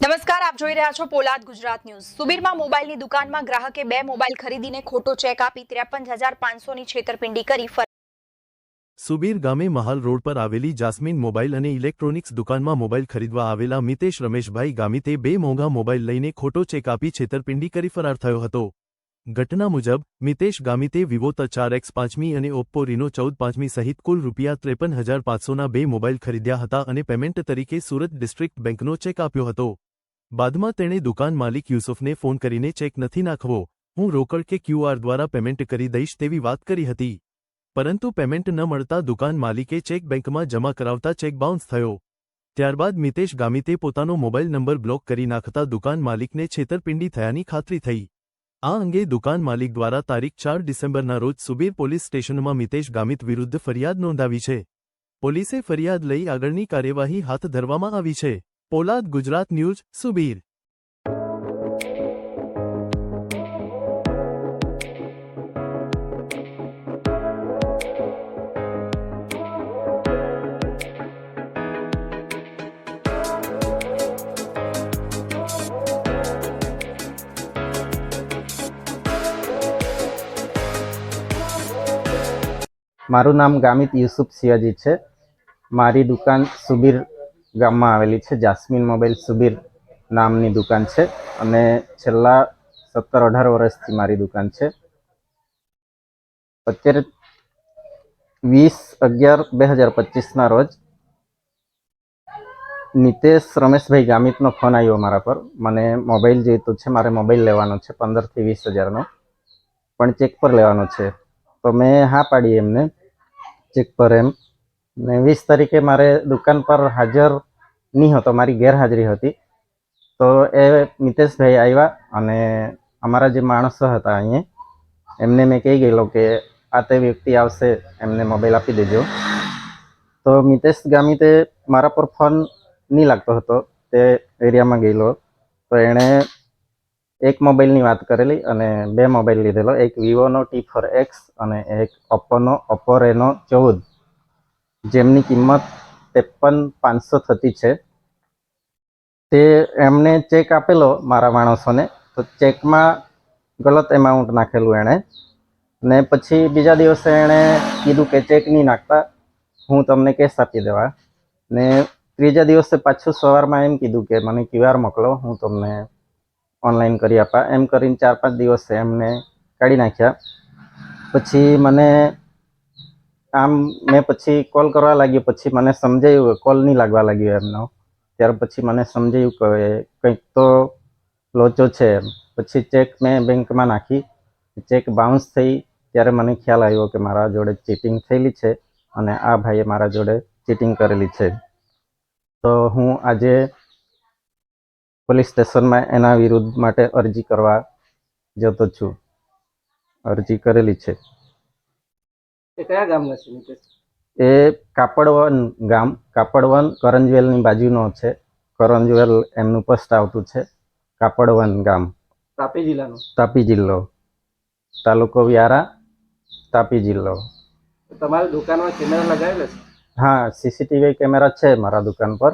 નમસ્કાર, આપ જોઈ રહ્યા છો પોલાદ ગુજરાત ન્યૂઝ. સુબીરમાં મોબાઈલની દુકાનમાં ગ્રાહકે બે મોબાઈલ ખરીદીને ખોટો ચેક આપી ત્રેપન હજાર પાંચસોની છેતરપિંડી કરી સુબીર ગામે મહાલ રોડ પર આવેલી જાસ્મીન મોબાઈલ અને ઇલેક્ટ્રોનિક્સ દુકાનમાં મોબાઈલ ખરીદવા આવેલા મિતેશ રમેશભાઈ ગામિતે બે મોંઘા મોબાઈલ લઈને ખોટો ચેક આપી છેતરપિંડી કરી ફરાર થયો હતો. ઘટના મુજબ, મિતેશ ગામિતે વિવો ત ચાર એક્સ પાંચમી અને ઓપ્પો રીનો ચૌદ પાંચમી સહિત કુલ રૂપિયા ત્રેપન હજાર પાંચસોના બે મોબાઈલ ખરીદ્યા હતા અને પેમેન્ટ તરીકે સુરત ડિસ્ટ્રિક્ટ બેંકનો ચેક આપ્યો હતો. બાદમાં તેણે દુકાન માલિક યુસુફને ફોન કરીને ચેક નથી નાખવો, હું રોકડ કે ક્યુઆર દ્વારા પેમેન્ટ કરી દઈશ તેવી વાત કરી હતી. પરંતુ પેમેન્ટ ન મળતા દુકાન માલિકે ચેક બેંકમાં જમા કરાવતા ચેક બાઉન્સ થયો. ત્યારબાદ મિતેશ ગામિતે પોતાનો મોબાઈલ નંબર બ્લોક કરી નાખતા દુકાન માલિકને છેતરપિંડી થયાની ખાતરી થઈ. આ અંગે દુકાન માલિક દ્વારા તારીખ ચાર ડિસેમ્બરના રોજ સુબીર પોલીસ સ્ટેશનમાં મિતેશ ગામિત વિરુદ્ધ ફરિયાદ નોંધાવી છે. પોલીસે ફરિયાદ લઈ આગળની કાર્યવાહી હાથ ધરવામાં આવી છે. પોલાદ ગુજરાત ન્યૂઝ સુબીર. મારું નામ ગામિત યુસુફ સિયાજી છે. મારી દુકાન સુબીર ગામમાં આવેલી છે. જાસ્મીન મોબાઈલ સુબીર નામની દુકાન છે અને છેલ્લા સત્તર અઢાર વર્ષથી મારી દુકાન છે. અત્યારે વીસ અગિયાર બે હજાર પચીસના રોજ નિતેશ રમેશભાઈ ગામિતનો ફોન આવ્યો મારા પર. મને મોબાઈલ જોઈતો છે, મારે મોબાઈલ લેવાનો છે, પંદરથી વીસ હજારનો. પણ ચેક પર લેવાનો છે. તો મેં હા પાડી એમને. ચેક પર એમ ને વીસ તારીખે મારે દુકાન પર હાજર નહીં હતો, મારી ગેરહાજરી હતી. તો એ મિતેશભાઈ આવ્યા અને અમારા જે માણસો હતા અહીંયા, એમને મેં કહી ગયેલો કે આ તે વ્યક્તિ આવશે, એમને મોબાઈલ આપી દેજો. તો મિતેશ ગામિતે મારા પર ફોન નહીં લાગતો હતો, તે એરિયામાં ગયેલો. તો એણે એક મોબાઈલની વાત કરેલી અને બે મોબાઈલ લીધેલો, એક વિવોનો ટી ફોર એક્સ અને એક ઓપ્પોનો ઓપ્પો રેનો ચૌદ. જેમની કિંમત ત્રેપન પાંચસો થતી છે. તે એમને ચેક આપેલો મારા માણસોને. તો ચેકમાં ગલત એમાઉન્ટ નાખેલું એણે. ને પછી બીજા દિવસે એણે કીધું કે ચેક નહીં નાખતા. હું તમને કેશ આપી દેવા. ને ત્રીજા દિવસે પાછું સવારમાં એમ કીધું કે મને ક્યુઆર મોકલો, હું તમને ઓનલાઈન કરી આપા. એમ કરીને ચાર પાંચ દિવસે એમને કાઢી નાખ્યા. પછી મને આમ મેં પછી કોલ કરવા લાગ્યો, પછી મને સમજાયું કોલ નહીં લાગવા લાગ્યો એમનો. ત્યાર પછી મને સમજાયું કે કંઈક તો લોચો છે એમ. પછી ચેક મેં બેંકમાં નાખી. ચેક બાઉન્સ થઈ, ત્યારે મને ખ્યાલ આવ્યો કે મારા જોડે ચીટિંગ થયેલી છે અને આ ભાઈએ મારા જોડે ચીટિંગ કરેલી છે. તો હું આજે પોલીસ સ્ટેશનમાં એના વિરુદ્ધ માટે અરજી કરવા જતો છું. અરજી કરેલી છે. એ કયા ગામના છે નિતેશ એ કાપડવન ગામ. કાપડવન કરંજવેલની બાજુનો છે. કરંજવેલ એમનું પોસ્ટ આવતું છે. કાપડવન ગામ. તાપી જિલ્લાનો? તાપી જિલ્લો. તાલુકો વ્યારા તાપી જિલ્લો. તમારી દુકાનમાં કેમેરા લગાવેલા છે? હા સીસીટીવી કેમેરા છે મારા દુકાન પર.